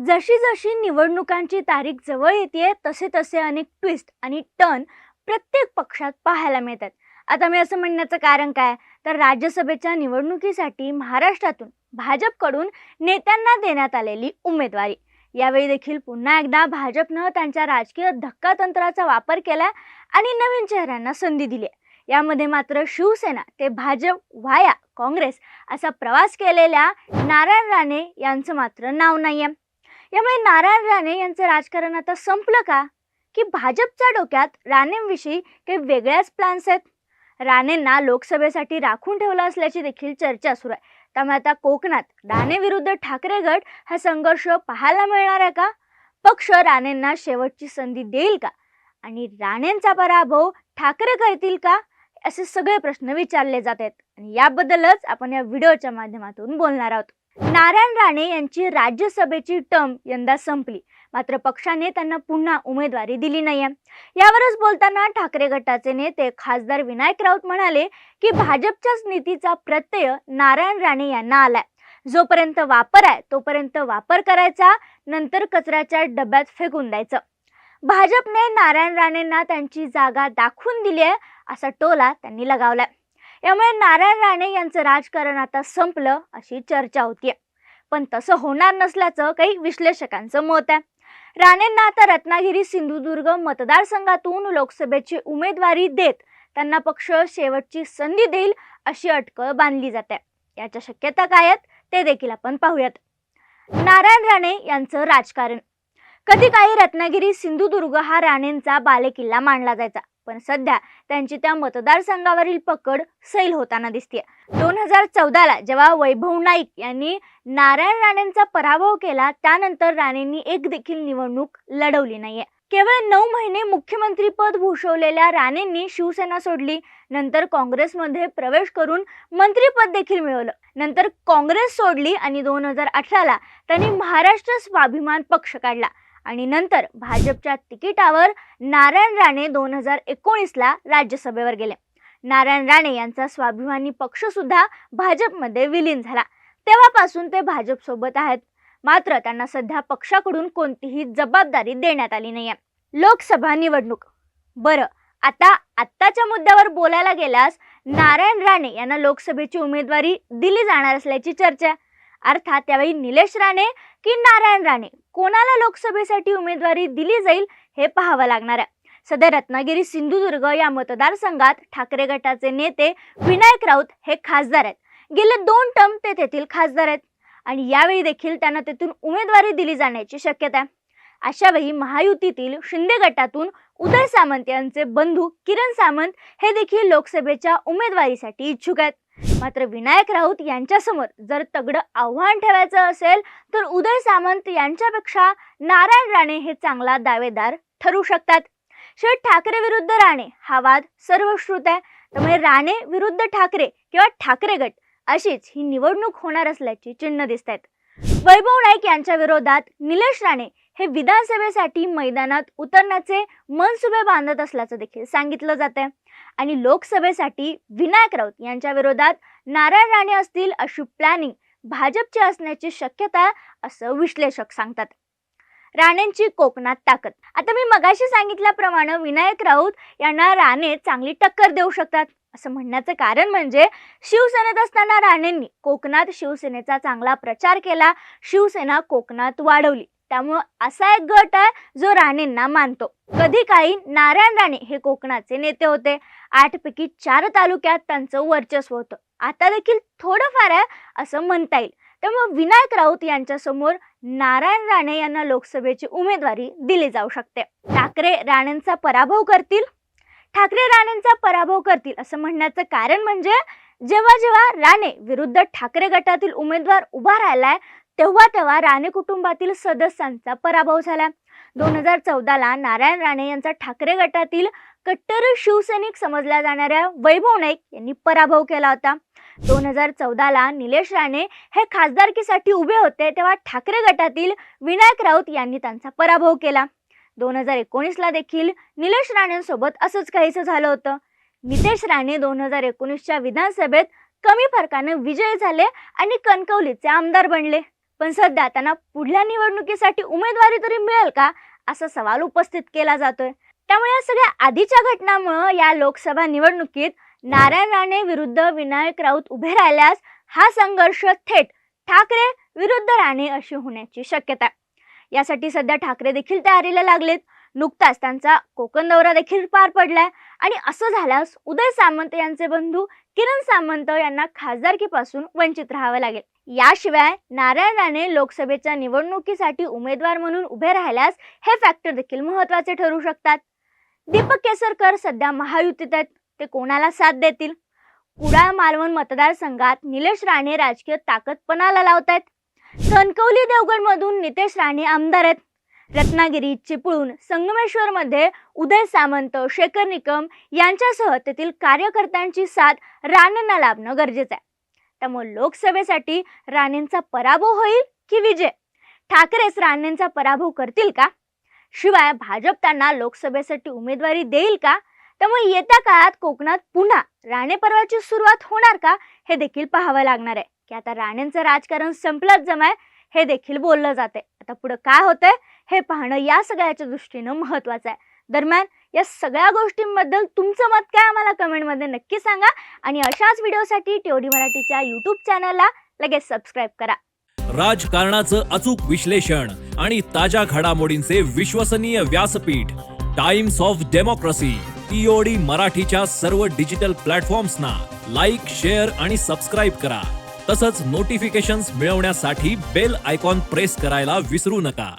जशी जशी निवडणुकांची तारीख जवळ येते तसे तसे अनेक ट्विस्ट आणि टर्न प्रत्येक पक्षात पाहायला मिळतात. आता मी असं म्हणण्याचं कारण काय? तर राज्यसभेच्या निवडणुकीसाठी महाराष्ट्रातून भाजपकडून नेत्यांना देण्यात आलेली उमेदवारी. यावेळी देखील पुन्हा एकदा भाजपनं त्यांच्या राजकीय धक्कातंत्राचा वापर केला आणि नवीन चेहऱ्यांना संधी दिली. यामध्ये मात्र शिवसेना ते भाजप व्हाया काँग्रेस असा प्रवास केलेल्या नारायण राणे यांचं मात्र नाव नाही आहे यामुळे नारायण राणे यांचं राजकारण आता संपलं का? की भाजपच्या डोक्यात राणेंविषयी काही वेगळ्याच प्लॅन्स आहेत? राणेंना लोकसभेसाठी राखून ठेवलं असल्याची देखील चर्चा सुरू आहे. त्यामुळे आता कोकणात राणे विरुद्ध ठाकरे गट हा संघर्ष पाहायला मिळणार आहे का? पक्ष राणेंना शेवटची संधी देईल का? आणि राणेंचा पराभव ठाकरे करतील का? असे सगळे प्रश्न विचारले जात आहेत. आणि याबद्दलच आपण या व्हिडिओच्या माध्यमातून बोलणार आहोत. नारायण राणे यांची राज्यसभेची टर्म यंदा संपली. मात्र पक्षाने त्यांना पुन्हा उमेदवारी दिली नाहीये. यावरच बोलताना ठाकरे गटाचे नेते खासदार विनायक राऊत म्हणाले की भाजपच्याच नीतीचा प्रत्यय नारायण राणे यांना आलाय. जोपर्यंत वापर आहे तोपर्यंत वापर करायचा नंतर कचऱ्याच्या डब्यात फेकून द्यायचं. भाजपने नारायण राणेंना त्यांची जागा दाखवून दिली आहे असा टोला त्यांनी लगावलाय. यामुळे नारायण राणे यांचं राजकारण आता संपलं अशी चर्चा होतीये. पण तसं होणार नसल्याचं काही विश्लेषकांचं मत आहे. राणेंना आता रत्नागिरी सिंधुदुर्ग मतदारसंघातून लोकसभेची उमेदवारी देत त्यांना पक्ष शेवटची संधी देईल अशी अटकळ बांधली जाते. याच्या शक्यता काय आहेत ते देखील आपण पाहूयात. नारायण राणे यांचं राजकारण. कधी काही रत्नागिरी सिंधुदुर्ग हा राणेंचा बालेकिल्ला मानला जायचा. पण सध्या त्यांची त्या मतदारसंघावरील पकड सैल होताना दिसते दोन हजार चौदाला जेव्हा वैभव नाईक यांनी नारायण राणेंचा पराभव केला त्यानंतर राणेंनी एक देखील निवडणूक लढवली नाहीये. केवळ नऊ महिने मुख्यमंत्रीपद भूषवलेल्या राणेंनी शिवसेना सोडली नंतर काँग्रेसमध्ये प्रवेश करून मंत्रीपद देखील मिळवलं. नंतर काँग्रेस सोडली आणि दोन हजार अठराला त्यांनी महाराष्ट्र स्वाभिमान पक्ष काढला. आणि नंतर भाजपच्या तिकिटावर नारायण राणे दोन हजार एकोणीसला राज्यसभेवर गेले. नारायण राणे यांचा स्वाभिमानी पक्षसुद्धा भाजपमध्ये विलीन झाला. तेव्हापासून ते भाजपसोबत आहेत. मात्र त्यांना सध्या पक्षाकडून कोणतीही जबाबदारी देण्यात आली नाहीये. लोकसभा निवडणूक. बरं आता आत्ताच्या मुद्द्यावर बोलायला गेल्यास नारायण राणे यांना लोकसभेची उमेदवारी दिली जाणार असल्याची चर्चा. अर्थात त्यावेळी निलेश राणे की नारायण राणे? कोणाला लोकसभेसाठी उमेदवारी दिली जाईल हे पाहावं लागणार आहे. सध्या रत्नागिरी सिंधुदुर्ग या मतदारसंघात ठाकरे गटाचे नेते विनायक राऊत हे खासदार आहेत. गेले दोन टर्म ते तेथील खासदार आहेत. आणि यावेळी देखील त्यांना तेथून उमेदवारी दिली जाण्याची शक्यता आहे. अशा वेळी महायुतीतील शिंदे गटातून उदय सामंत यांचे बंधू किरण सामंत हे देखील लोकसभेच्या उमेदवारीसाठी इच्छुक आहेत. मात्र विनायक राऊत यांच्यासमोर जर तगडं आव्हान ठेवायचं असेल तर उदय सामंत यांच्यापेक्षा नारायण राणे हे चांगला दावेदार ठरू शकतात. शिवाय ठाकरे विरुद्ध राणे हा वाद सर्वश्रुत आहे. त्यामुळे राणे विरुद्ध ठाकरे किंवा ठाकरे गट अशीच ही निवडणूक होणार असल्याची चिन्ह दिसत आहेत वैभव नाईक यांच्या विरोधात निलेश राणे हे विधानसभेसाठी मैदानात उतरण्याचे मनसुबे बांधत असल्याचं देखील सांगितलं जात आहे आणि लोकसभेसाठी विनायक राऊत यांच्या विरोधात नारायण राणे असतील अशी प्लॅनिंग भाजपची असण्याची शक्यता असं विश्लेषक सांगतात. राणेंची कोकणात ताकद. आता मी मगाशी सांगितल्याप्रमाणे विनायक राऊत यांना राणे चांगली टक्कर देऊ शकतात. असं म्हणण्याचं कारण म्हणजे शिवसेनेत असताना राणेंनी कोकणात शिवसेनेचा चांगला प्रचार केला. शिवसेना कोकणात वाढवली. त्यामुळं असा एक गट आहे जो राणेंना मानतो. कधी काही नारायण राणे हे कोकणाचे नेते होते. आठपैकी चार तालुक्यात त्यांचं वर्चस्व होतं. आता देखील थोडंफार आहे असं म्हणता येईल. त्यामुळे विनायक राऊत यांच्यासमोर नारायण राणे यांना लोकसभेची उमेदवारी दिली जाऊ शकते. ठाकरे राणेंचा पराभव करतील? ठाकरे राणेंचा पराभव करतील असं म्हणण्याचं कारण म्हणजे जेव्हा जेव्हा राणे विरुद्ध ठाकरे गटातील उमेदवार उभा राहिलाय तेव्हा तेव्हा राणे कुटुंबातील सदस्यांचा पराभव झाला. दोन हजार चौदाला नारायण राणे यांचा ठाकरे गटातील कट्टर शिवसैनिक समजल्या जाणाऱ्या वैभव नाईक यांनी पराभव केला होता. दोन हजार चौदाला निलेश राणे हे खासदारकीसाठी उभे होते तेव्हा ठाकरे गटातील विनायक राऊत यांनी त्यांचा पराभव केला. दोन हजार एकोणीसला देखील निलेश राणेंसोबत असंच काहीसं झालं होतं. नितेश राणे दोन हजार एकोणीसच्या विधानसभेत कमी फरकाने विजयी झाले आणि कणकवलीचे आमदार बनले. पण सध्या त्यांना पुढल्या निवडणुकीसाठी उमेदवारी तरी मिळेल का? असा सवाल उपस्थित केला जातोय. त्यामुळे या सगळ्या आधीच्या घटनामुळं या लोकसभा निवडणुकीत नारायण राणे विरुद्ध विनायक राऊत उभे राहिल्यास हा संघर्ष थेट ठाकरे विरुद्ध राणे अशी होण्याची शक्यता आहे. यासाठी सध्या ठाकरे देखील तयारीला लागलेत. नुकताच त्यांचा कोकण दौरा देखील पार पडलाय. आणि असं झाल्यास उदय सामंत यांचे बंधू किरण सामंत यांना खासदारकीपासून वंचित राहावं लागेल. याशिवाय नारायण राणे लोकसभेच्या निवडणुकीसाठी उमेदवार म्हणून उभे राहिल्यास हे फॅक्टर देखील महत्त्वाचे ठरू शकतात. दीपक केसरकर सध्या महायुतीत आहेत. ते कोणाला साथ देतील? कुडाळ मालवण मतदारसंघात निलेश राणे राजकीय ताकद पणाला लावत आहेत कणकवली देवगडमधून नितेश राणे आमदार आहेत. रत्नागिरी चिपळूण संगमेश्वरमध्ये उदय सामंत शेखर निकम यांच्यासह तेथील कार्यकर्त्यांची साथ राणेंना लाभणं गरजेचं आहे. त्यामुळे लोकसभेसाठी राणेंचा पराभव होईल की विजय? ठाकरेच राणेंचा पराभव करतील का? शिवाय भाजप त्यांना लोकसभेसाठी उमेदवारी देईल का? त्यामुळे येत्या काळात कोकणात पुन्हा राणे पर्वाची सुरुवात होणार का? हे देखील पाहावं लागणार आहे. की आता राणेंचं राजकारण संपलंच जमाय हे देखील बोललं जाते आता पुढे काय होतंय हे पाहणं या सगळ्याच्या दृष्टीनं महत्वाचं आहे. दरम्यान या सगळ्या गोष्टींबद्दल तुमचं मत काय आम्हाला कमेंटमध्ये नक्की सांगा. आणि अशाच व्हिडिओसाठी टीओडी मराठीच्या युट्यूब चॅनलला लगेच सबस्क्राईब करा. राजकारणाचं अचूक विश्लेषण आणि ताज्या घडामोडींचे विश्वसनीय व्यासपीठ टाइम्स ऑफ डेमोक्रेसी टीओडी मराठीच्या सर्व डिजिटल प्लॅटफॉर्म्सना लाईक शेअर आणि सबस्क्राईब करा. तसंच नोटिफिकेशन्स मिळवण्यासाठी बेल आयकॉन प्रेस करायला विसरू नका.